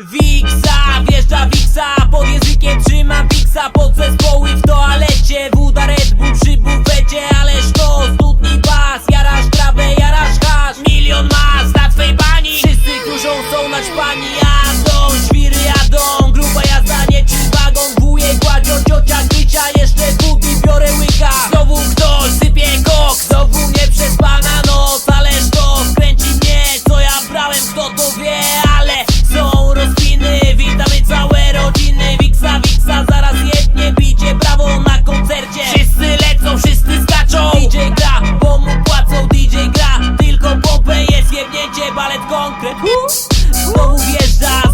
Wiksa, wjeżdża Wiksa Pod językiem trzymam Wiksa Pod zespoły w toalecie. Wuda Red Bull przy bufecie Ależ to studni bas Jarasz trawę, jarasz hasz Milion mas na twej bani. Wszyscy kurzą są na szpani Jadą, świry jadą Gruba jazda, nie czy wagon Wujek, kładzior, ciocia konkret Znowu wjeżdżam